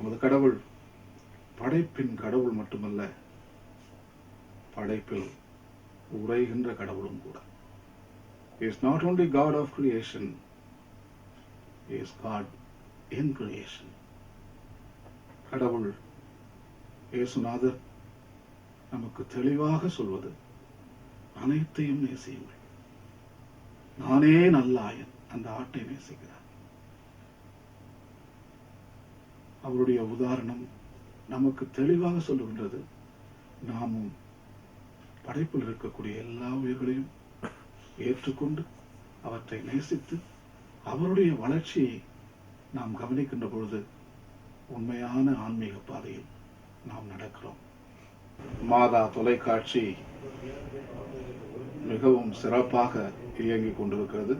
நமது கடவுள் படைப்பின் கடவுள் மட்டுமல்ல படைப்பில் உரைகின்ற கடவுளும் கூட. Is not only God of creation is God in creation கடவுள் இயேசுநாதர் நமக்கு தெளிவாக சொல்வது அனைத்தையும் நேசியுங்கள் நானே நல்லாயன் அந்த ஆட்டை நேசிக்கிறார். அவருடைய உதாரணம் நமக்கு தெளிவாக சொல்லுகின்றது. நாமும் படைப்பில் இருக்கக்கூடிய எல்லா உயிர்களையும் ஏற்றுக்கொண்டு அவற்றை நேசித்து அவருடைய வளர்ச்சியை நாம் கவனிக்கின்ற பொழுது உண்மையான ஆன்மீக பாதையில் நாம் நடக்கிறோம். மாதா தொலைக்காட்சி மிகவும் சிறப்பாக இயங்கிக் கொண்டிருக்கிறது.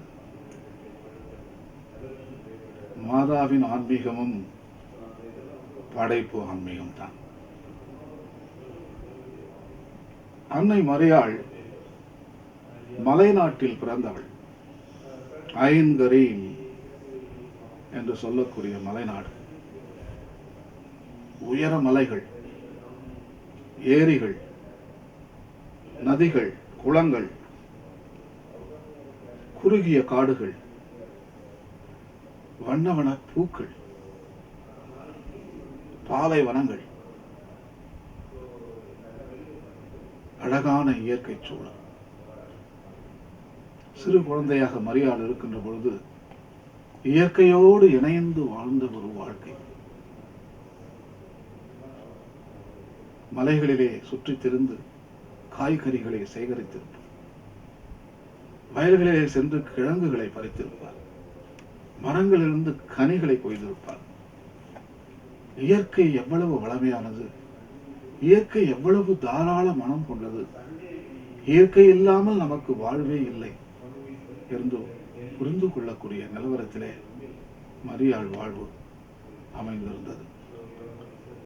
மாதாவின் ஆன்மீகமும் படைப்பு ஆன்மீகம் தான். அன்னை மறையாள் மலைநாட்டில் பிறந்தவள். ஐன்கரீம் என்று சொல்லக்கூடிய மலைநாடு உயர மலைகள் ஏரிகள் நதிகள் குளங்கள் குறுகிய காடுகள் வண்ணவன பூக்கள். பாலைவனங்கள் அழகான இயற்கை சூழல். சிறு குழந்தையாக மரியாள் இருக்கின்ற பொழுது இயற்கையோடு இணைந்து வாழ்ந்த ஒரு வாழ்க்கை. மலைகளிலே சுற்றித் திரிந்து காய்கறிகளை சேகரித்திருப்பார். வயல்களிலே சென்று கிழங்குகளை பறித்திருப்பார். மரங்களிலிருந்து கனிகளை கொய்திருப்பார். இயற்கை எவ்வளவு வளமையானது? இயற்கை எவ்வளவு தாராள மனம் கொண்டது? இயற்கை இல்லாமல் நமக்கு வாழ்வே இல்லை. என்றும் புரிந்து கொள்ளக்கூடிய நிலவரத்திலே மரியாள் வாழ்வு அமைந்திருந்தது.